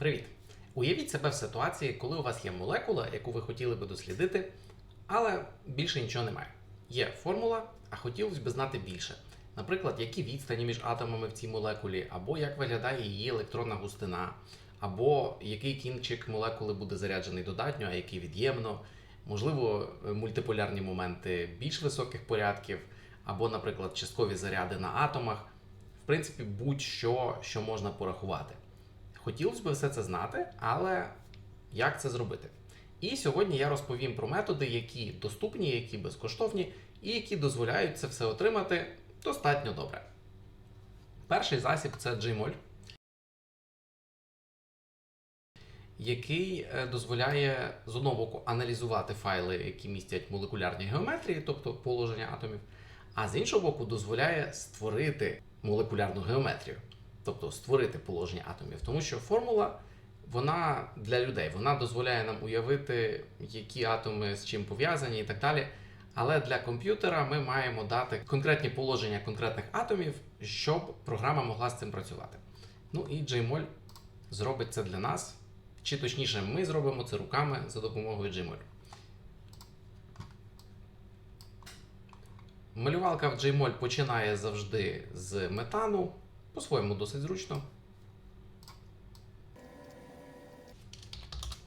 Привіт! Уявіть себе в ситуації, коли у вас є молекула, яку ви хотіли би дослідити, але більше нічого немає. Є формула, а хотілося б знати більше. Наприклад, які відстані між атомами в цій молекулі, або як виглядає її електронна густина, або який кінчик молекули буде заряджений додатньо, а який від'ємно, можливо, мультиполярні моменти більш високих порядків, або, наприклад, часткові заряди на атомах. В принципі, будь-що, що можна порахувати. Хотілося б все це знати, але як це зробити? І сьогодні я розповім про методи, які доступні, які безкоштовні, і які дозволяють це все отримати достатньо добре. Перший засіб це Gmol, який е, дозволяє з одного боку аналізувати файли, які містять молекулярні геометрії, тобто положення атомів, а з іншого боку, дозволяє створити молекулярну геометрію, тобто створити положення атомів. Тому що формула вона для людей вона дозволяє нам уявити, які атоми з чим пов'язані і так далі. Але для комп'ютера ми маємо дати конкретні положення конкретних атомів, щоб програма могла з цим працювати. Ну і Jmol зробить це для нас. Чи точніше, ми зробимо це руками за допомогою Gmol. Малювалка в Gmol починає завжди з метану, по-своєму досить зручно.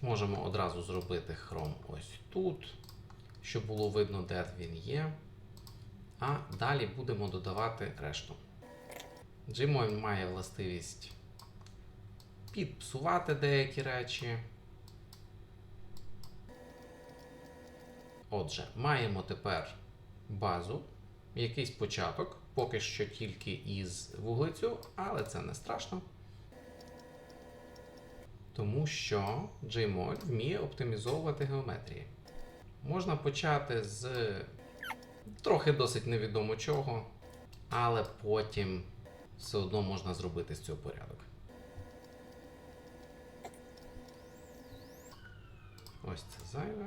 Можемо одразу зробити хром ось тут, щоб було видно, де він є. А далі будемо додавати решту. Gmol має властивість підпсувати деякі речі. Отже, маємо тепер базу, якийсь початок, поки що тільки із вуглецю, але це не страшно. Тому що Gmol вміє оптимізовувати геометрії. Можна почати з трохи досить невідомо чого, але потім все одно можна зробити з цього порядок. Ось це зайве.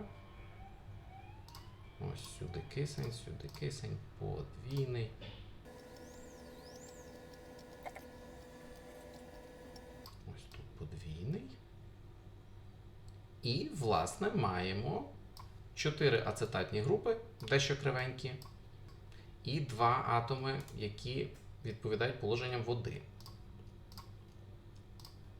Ось сюди кисень, сюди кисень, подвійний. Ось тут подвійний. І, власне, маємо 4 ацетатні групи, дещо кривенькі, і два атоми, які відповідають положенням води.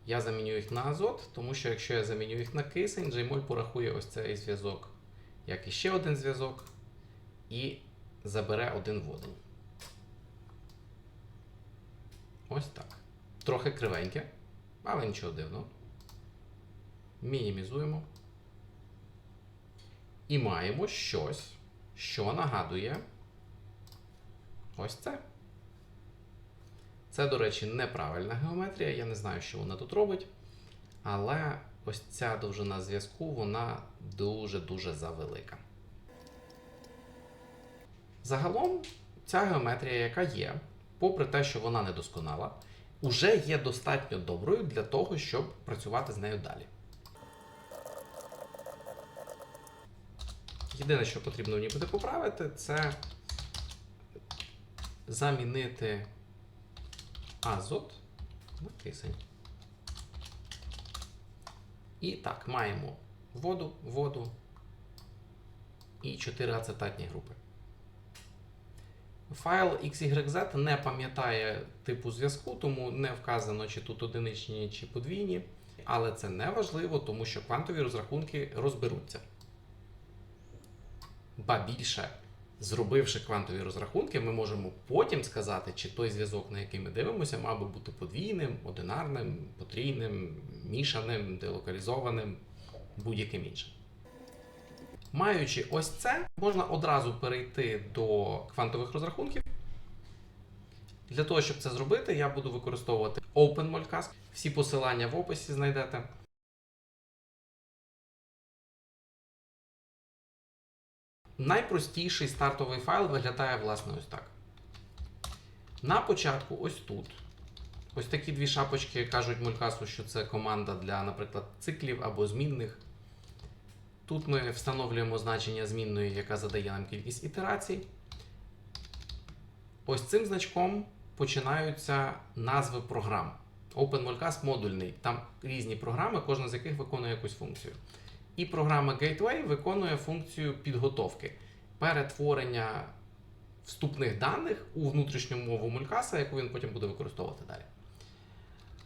Я заміню їх на азот, тому що якщо я заміню їх на кисень, Gmol порахує ось цей зв'язок, як і ще один зв'язок, і забере один водень. Ось так. Трохи кривеньке, але нічого дивного. Мінімізуємо. І маємо щось, що нагадує ось це. Це, до речі, неправильна геометрія. Я не знаю, що вона тут робить. Але ось ця довжина зв'язку, вона дуже-дуже завелика. Загалом, ця геометрія, яка є, попри те, що вона недосконала, уже є достатньо доброю для того, щоб працювати з нею далі. Єдине, що потрібно ній буде поправити, це замінити азот на кисень. І так, маємо воду, воду і 4 ацетатні групи. Файл XYZ не пам'ятає типу зв'язку, тому не вказано, чи тут одиничні, чи подвійні. Але це не важливо, тому що квантові розрахунки розберуться. Ба більше, зробивши квантові розрахунки, ми можемо потім сказати, чи той зв'язок, на який ми дивимося, мав би бути подвійним, одинарним, потрійним, мішаним, делокалізованим, будь-яким іншим. Маючи ось це, можна одразу перейти до квантових розрахунків. Для того, щоб це зробити, я буду використовувати OpenMolcast. Всі посилання в описі знайдете. Найпростіший стартовий файл виглядає власне ось так. На початку, ось тут. Ось такі дві шапочки кажуть Молькасу, що це команда для, наприклад, циклів або змінних. Тут ми встановлюємо значення змінної, яка задає нам кількість ітерацій. Ось цим значком починаються назви програм. OpenMolcast модульний. Там різні програми, кожна з яких виконує якусь функцію. І програма Gateway виконує функцію підготовки, перетворення вступних даних у внутрішню мову Molcast, яку він потім буде використовувати далі.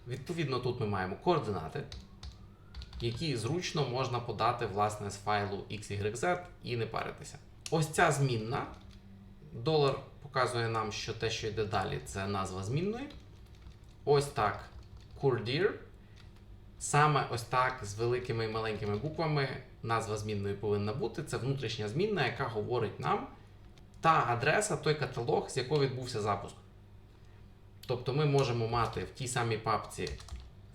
Відповідно, тут ми маємо координати, які зручно можна подати власне з файлу XYZ і не паритися. Ось ця змінна. Долар показує нам, що те, що йде далі, це назва змінної. Ось так. Kurdir. Саме ось так з великими і маленькими буквами назва змінної повинна бути. Це внутрішня змінна, яка говорить нам та адреса, той каталог, з якого відбувся запуск. Тобто ми можемо мати в тій самій папці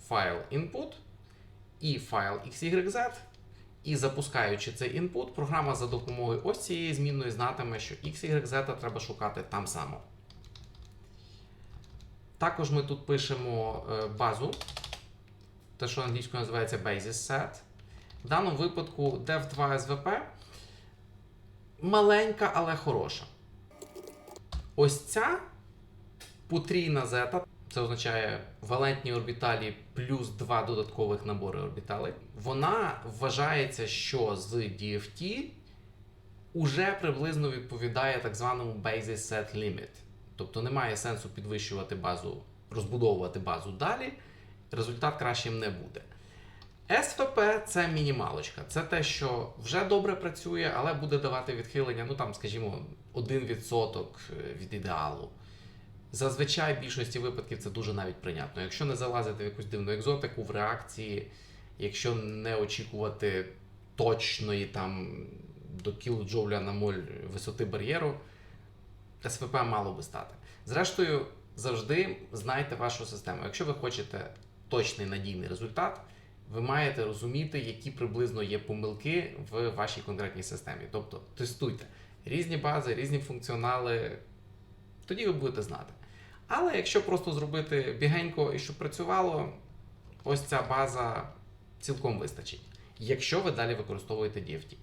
файл input і файл XYZ, і запускаючи цей input, програма за допомогою ось цієї змінної знатиме, що XYZ треба шукати там само. Також ми тут пишемо е, базу, те, що англійською називається Basis Set. В даному випадку dev2 SVP маленька, але хороша. Ось ця потрійна зета, це означає валентні орбіталі плюс два додаткових набори орбіталей. Вона вважається, що з DFT уже приблизно відповідає так званому Basis Set Limit. Тобто немає сенсу підвищувати базу, розбудовувати базу далі, результат кращим не буде. SVP це мінімалочка. Це те, що вже добре працює, але буде давати відхилення, ну там, скажімо, 1% від ідеалу. Зазвичай в більшості випадків це дуже навіть прийнятно. Якщо не залазити в якусь дивну екзотику в реакції, якщо не очікувати точної там до кілоджоуля на моль висоти бар'єру, СВП мало би стати. Зрештою, завжди знайте вашу систему. Якщо ви хочете точний надійний результат, ви маєте розуміти, які приблизно є помилки в вашій конкретній системі. Тобто тестуйте різні бази, різні функціонали, тоді ви будете знати. Але якщо просто зробити бігенько і щоб працювало, ось ця база цілком вистачить, якщо ви далі використовуєте DFT.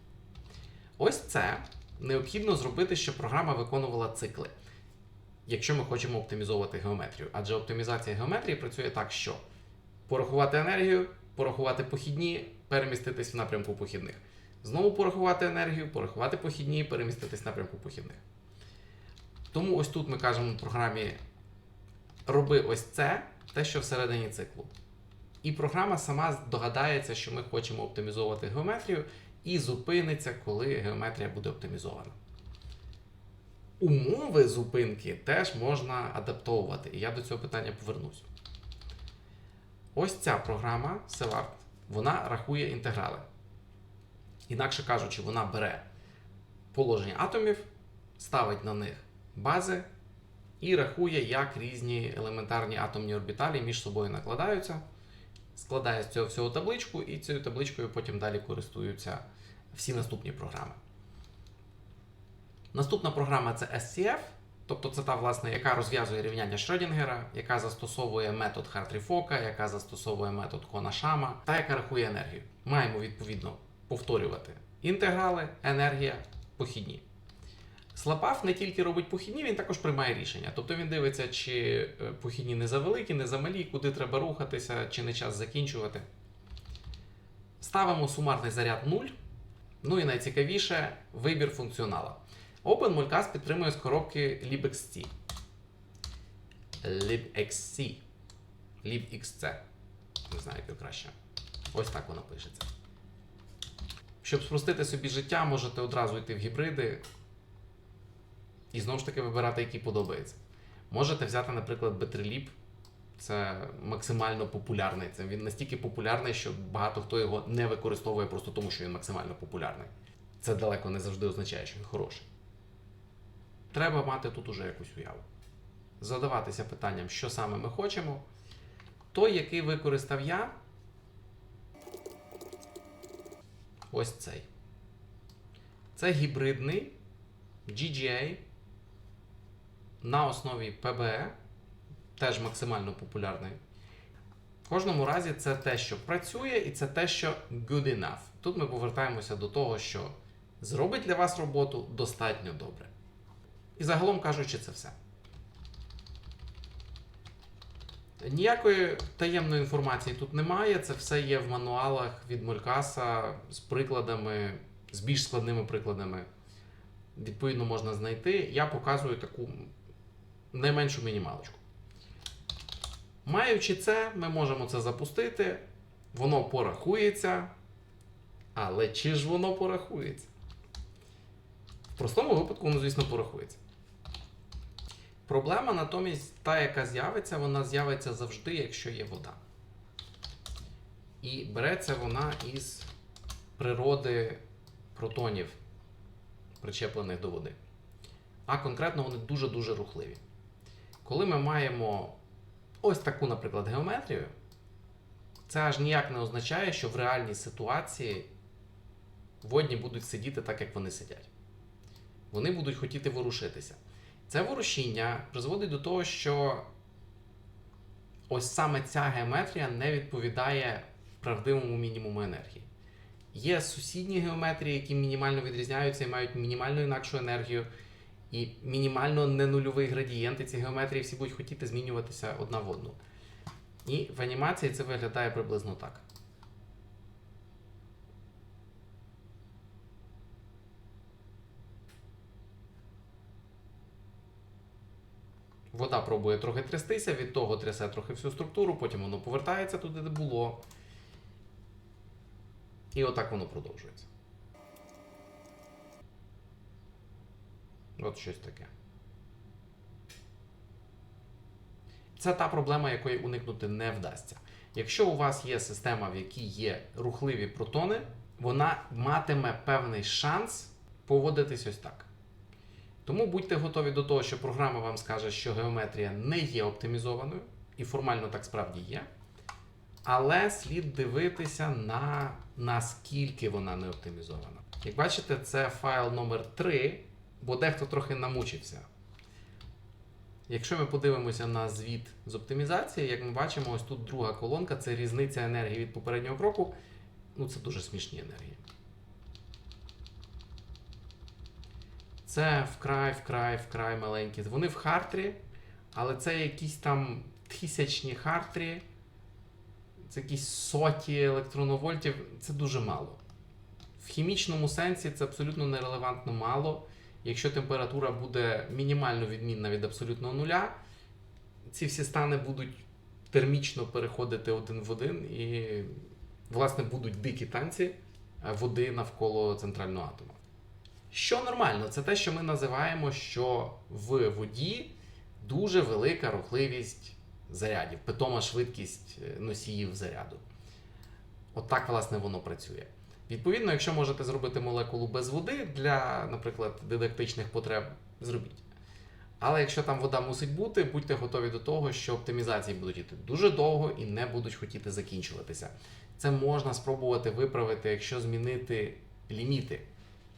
Ось це необхідно зробити, щоб програма виконувала цикли. Якщо ми хочемо оптимізовувати геометрію. Адже оптимізація геометрії працює так, що порахувати енергію, порахувати похідні, переміститись в напрямку похідних. Знову порахувати енергію, порахувати похідні, переміститись в напрямку похідних. Тому ось тут ми кажемо в програмі роби ось це, те, що всередині циклу. І програма сама догадається, що ми хочемо оптимізовувати геометрію, і зупиниться, коли геометрія буде оптимізована. Умови зупинки теж можна адаптовувати, і я до цього питання повернусь. Ось ця програма Sevart, вона рахує інтеграли. Інакше кажучи, вона бере положення атомів, ставить на них бази і рахує, як різні елементарні атомні орбіталі між собою накладаються, складає з цього всього табличку, і цією табличкою потім далі користуються всі наступні програми. Наступна програма це SCF, тобто це та, власне, яка розв'язує рівняння Шрёдінгера, яка застосовує метод Хартрі-Фока, яка застосовує метод Кона-Шама та яка рахує енергію. Маємо відповідно повторювати інтеграли, енергія, похідні. Слапаф не тільки робить похідні, він також приймає рішення. Тобто він дивиться, чи е, похідні не завеликі, не замалі, куди треба рухатися, чи не час закінчувати. Ставимо сумарний заряд 0. Ну і найцікавіше вибір функціонала. OpenMolcast підтримує з коробки libxc. libxc. libxc. Не знаю, як краще. Ось так воно пишеться. Щоб спростити собі життя, можете одразу йти в гібриди і знову ж таки вибирати, який подобається. Можете взяти, наприклад, Betrelib. Це максимально популярний. Це він настільки популярний, що багато хто його не використовує просто тому, що він максимально популярний. Це далеко не завжди означає, що він хороший. Треба мати тут уже якусь уяву. Задаватися питанням, що саме ми хочемо. Той, який використав я, ось цей. Це гібридний GGA на основі PBE, теж максимально популярний. В кожному разі це те, що працює, і це те, що good enough. Тут ми повертаємося до того, що зробить для вас роботу достатньо добре. І загалом кажучи, це все. Ніякої таємної інформації тут немає. Це все є в мануалах від Молькаса з прикладами, з більш складними прикладами. Відповідно, можна знайти. Я показую таку найменшу мінімалочку. Маючи це, ми можемо це запустити, воно порахується. Але чи ж воно порахується? В простому випадку воно, звісно, порахується. Проблема натомість та, яка з'явиться, вона з'явиться завжди, якщо є вода. І береться вона із природи протонів, причеплених до води. А конкретно вони дуже-дуже рухливі. Коли ми маємо ось таку, наприклад, геометрію, це аж ніяк не означає, що в реальній ситуації водні будуть сидіти так, як вони сидять. Вони будуть хотіти ворушитися. Це ворушіння призводить до того, що ось саме ця геометрія не відповідає правдивому мінімуму енергії. Є сусідні геометрії, які мінімально відрізняються і мають мінімально інакшу енергію, і мінімально ненульовий градієнт, і ці геометрії всі будуть хотіти змінюватися одна в одну. І в анімації це виглядає приблизно так. Вода пробує трохи трястися, від того трясе трохи всю структуру, потім воно повертається туди, де було. І отак воно продовжується. От щось таке. Це та проблема, якої уникнути не вдасться. Якщо у вас є система, в якій є рухливі протони, вона матиме певний шанс поводитись ось так. Тому будьте готові до того, що програма вам скаже, що геометрія не є оптимізованою, і формально так справді є. Але слід дивитися на наскільки вона не оптимізована. Як бачите, це файл номер 3, бо дехто трохи намучився. Якщо ми подивимося на звіт з оптимізації, як ми бачимо, ось тут друга колонка це різниця енергії від попереднього кроку. Ну, це дуже смішні енергії. Це вкрай, вкрай, вкрай маленькі. Вони в хартрі, але це якісь там тисячні хартрі, це якісь соті електроновольтів. Це дуже мало. В хімічному сенсі це абсолютно нерелевантно мало. Якщо температура буде мінімально відмінна від абсолютного нуля, ці всі стани будуть термічно переходити один в один і, власне, будуть дикі танці води навколо центрального атома. Що нормально, це те, що ми називаємо, що в воді дуже велика рухливість зарядів, питома швидкість е, носіїв заряду. От так, власне, воно працює. Відповідно, якщо можете зробити молекулу без води для, наприклад, дидактичних потреб, зробіть. Але якщо там вода мусить бути, будьте готові до того, що оптимізації будуть йти дуже довго і не будуть хотіти закінчуватися. Це можна спробувати виправити, якщо змінити ліміти.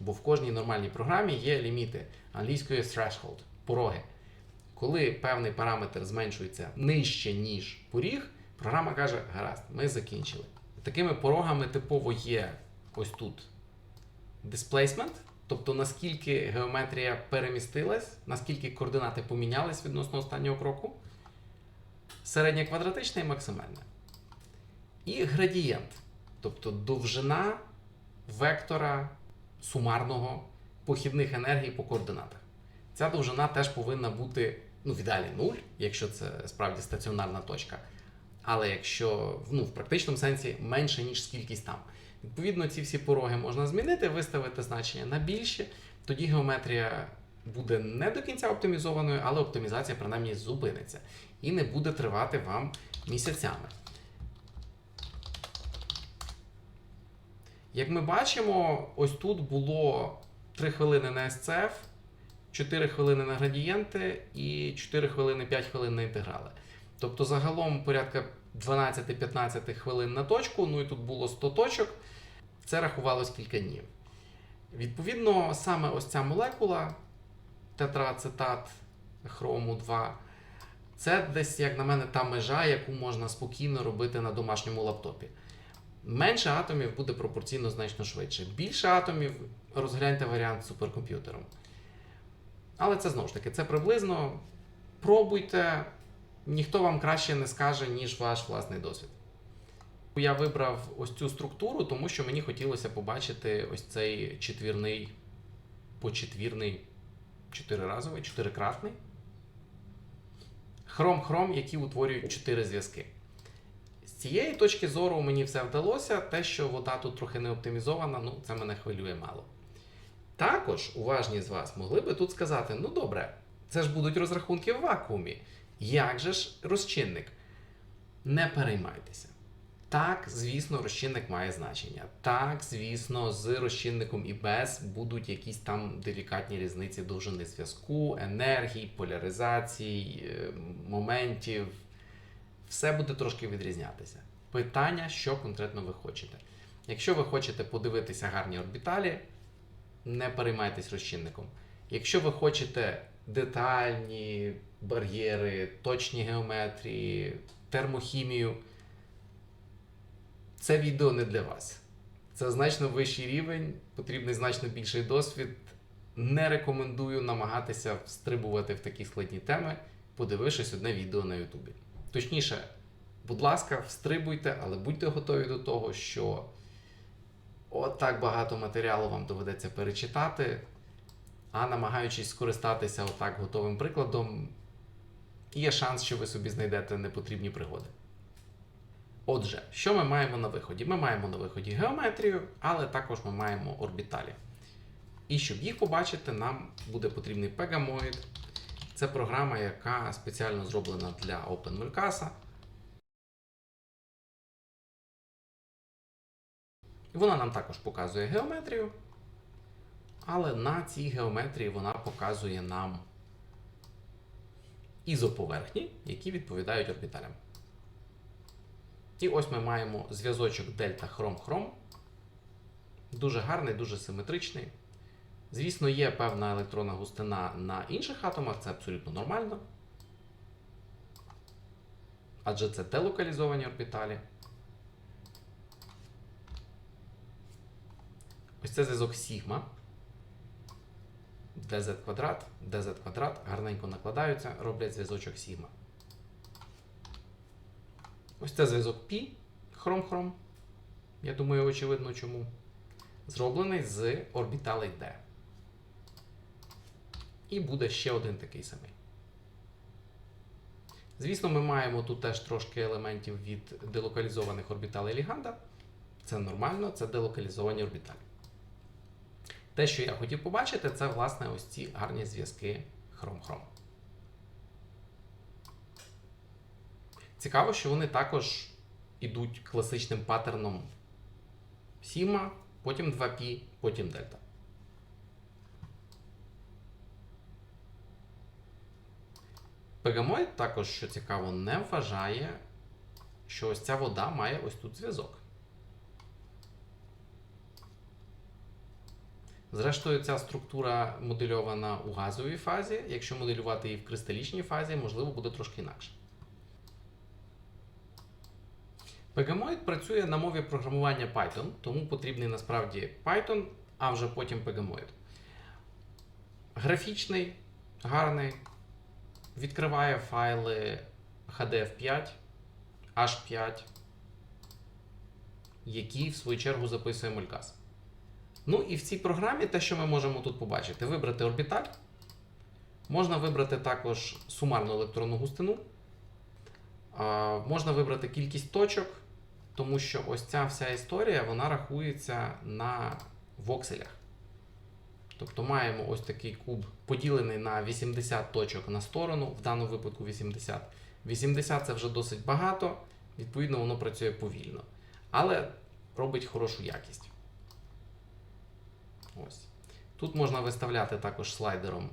Бо в кожній нормальній програмі є ліміти англійською threshold, пороги. Коли певний параметр зменшується нижче, ніж поріг, програма каже: гаразд, ми закінчили. Такими порогами типово є ось тут displacement, тобто наскільки геометрія перемістилась, наскільки координати помінялись відносно останнього кроку, середня квадратична і максимальна. І градієнт, тобто довжина вектора сумарного похідних енергій по координатах. Ця довжина теж повинна бути ну, в ідеалі 0, якщо це справді стаціонарна точка. Але якщо ну, в практичному сенсі менше, ніж скількись там. Відповідно, ці всі пороги можна змінити, виставити значення на більші. Тоді геометрія буде не до кінця оптимізованою, але оптимізація принаймні зупиниться і не буде тривати вам місяцями. Як ми бачимо, ось тут було 3 хвилини на SCF, 4 хвилини на градієнти і 4 хвилини 5 хвилин на інтеграли. Тобто загалом порядка 12-15 хвилин на точку, ну і тут було 100 точок. Це рахувалось кілька днів. Відповідно, саме ось ця молекула тетрацетат хрому 2, це десь, як на мене, та межа, яку можна спокійно робити на домашньому лаптопі. Менше атомів буде пропорційно значно швидше. Більше атомів розгляньте варіант з суперкомп'ютером. Але це знову ж таки, це приблизно. Пробуйте. ніхто вам краще не скаже, ніж ваш власний досвід. Я вибрав ось цю структуру, тому що мені хотілося побачити ось цей четвірний, почетвірний, чотириразовий, чотирикратний. Хром-хром, які утворюють чотири зв'язки. Цієї точки зору мені все вдалося. Те, що вода тут трохи не оптимізована, ну це мене хвилює мало. Також уважні з вас могли би тут сказати: ну добре, це ж будуть розрахунки в вакуумі. Як же ж розчинник? Не переймайтеся. Так, звісно, розчинник має значення. Так, звісно, з розчинником і без будуть якісь там делікатні різниці довжини зв'язку, енергії, поляризацій, е, моментів. Все буде трошки відрізнятися. Питання, що конкретно ви хочете. Якщо ви хочете подивитися гарні орбіталі, не переймайтесь розчинником. Якщо ви хочете детальні бар'єри, точні геометрії, термохімію, це відео не для вас. Це значно вищий рівень, потрібний значно більший досвід. Не рекомендую намагатися встрибувати в такі складні теми, подивившись одне відео на Ютубі. Точніше, будь ласка, встрибуйте, але будьте готові до того, що от так багато матеріалу вам доведеться перечитати, а намагаючись скористатися отак готовим прикладом, є шанс, що ви собі знайдете непотрібні пригоди. Отже, що ми маємо на виході? Ми маємо на виході геометрію, але також ми маємо орбіталі. І щоб їх побачити, нам буде потрібний Pegamoid. Це програма, яка спеціально зроблена для OpenMulcasa. І Вона нам також показує геометрію, але на цій геометрії вона показує нам ізоповерхні, які відповідають орбіталям. І ось ми маємо зв'язочок дельта хром-хром. Дуже гарний, дуже симетричний. Звісно, є певна електронна густина на інших атомах, це абсолютно нормально. Адже це делокалізовані орбіталі. Ось це зв'язок сігма. dz квадрат, dz квадрат гарненько накладаються, роблять зв'язочок сігма. Ось це зв'язок π, хром-хром. Я думаю, очевидно чому. Зроблений з орбіталей D. І буде ще один такий самий. Звісно, ми маємо тут теж трошки елементів від делокалізованих орбіталей Ліганда. Це нормально, це делокалізовані орбіталі. Те, що я хотів побачити, це власне ось ці гарні зв'язки хром-хром. Цікаво, що вони також ідуть класичним паттерном Сіма, потім 2π, потім дельта. Пегамоїд також, що цікаво, не вважає, що ось ця вода має ось тут зв'язок. Зрештою, ця структура модельована у газовій фазі. Якщо моделювати її в кристалічній фазі, можливо, буде трошки інакше. Pegamoid працює на мові програмування Python, тому потрібний насправді Python, а вже потім Pegamoid. Графічний, гарний, відкриває файли HDF5, H5, які в свою чергу записує Molcas. Ну і в цій програмі те, що ми можемо тут побачити, вибрати орбіталь. Можна вибрати також сумарну електронну густину. А, Можна вибрати кількість точок, тому що ось ця вся історія вона рахується на вокселях. Тобто маємо ось такий куб поділений на 80 точок на сторону, в даному випадку 80. 80 це вже досить багато, відповідно, воно працює повільно. Але робить хорошу якість. Ось. Тут можна виставляти також слайдером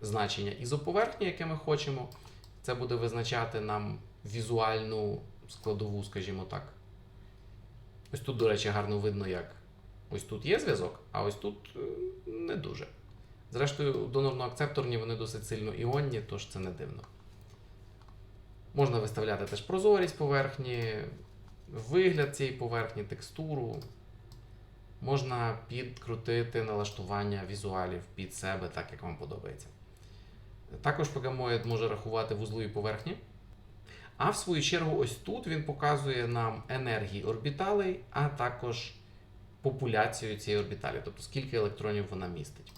значення ізоповерхні, яке ми хочемо. Це буде визначати нам візуальну складову, скажімо так. Ось тут, до речі, гарно видно, як ось тут є зв'язок, а ось тут е, не дуже. Зрештою, донорно-акцепторні вони досить сильно іонні, тож це не дивно. Можна виставляти теж прозорість поверхні, вигляд цієї поверхні, текстуру. Можна підкрутити налаштування візуалів під себе, так як вам подобається. Також Pegamoid може рахувати вузлові поверхні. А в свою чергу, ось тут він показує нам енергії орбіталей, а також популяцію цієї орбіталі, тобто скільки електронів вона містить.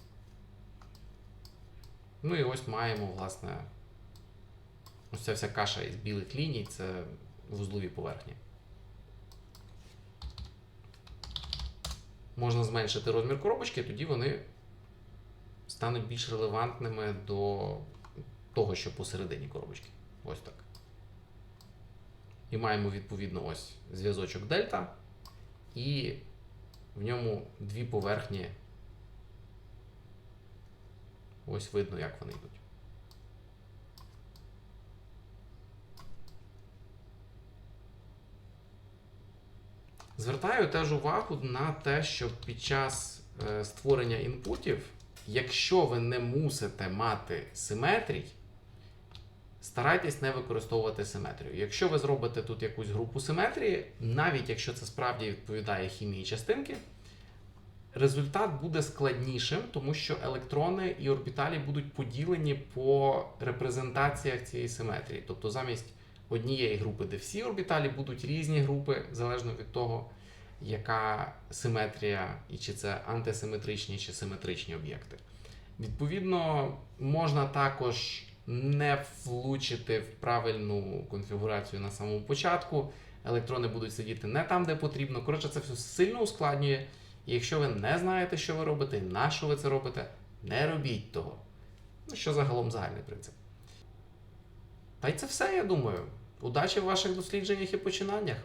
Ну і ось маємо, власне, ось ця вся каша із білих ліній це вузлові поверхні. Можна зменшити розмір коробочки, тоді вони стануть більш релевантними до того, що посередині коробочки. Ось так. І маємо відповідно ось зв'язочок дельта, і в ньому дві поверхні. Ось видно, як вони йдуть. Звертаю теж увагу на те, що під час е, створення інпутів, якщо ви не мусите мати симетрій, старайтесь не використовувати симетрію. Якщо ви зробите тут якусь групу симетрії, навіть якщо це справді відповідає хімії частинки, результат буде складнішим, тому що електрони і орбіталі будуть поділені по репрезентаціях цієї симетрії. Тобто замість однієї групи, де всі орбіталі будуть різні групи, залежно від того, яка симетрія, і чи це антисиметричні чи симетричні об'єкти. Відповідно, можна також не влучити в правильну конфігурацію на самому початку. Електрони будуть сидіти не там, де потрібно. Коротше, це все сильно ускладнює. І якщо ви не знаєте, що ви робите, на що ви це робите, не робіть того. Ну, що загалом загальний принцип. Та й це все, я думаю. Удачі в ваших дослідженнях і починаннях.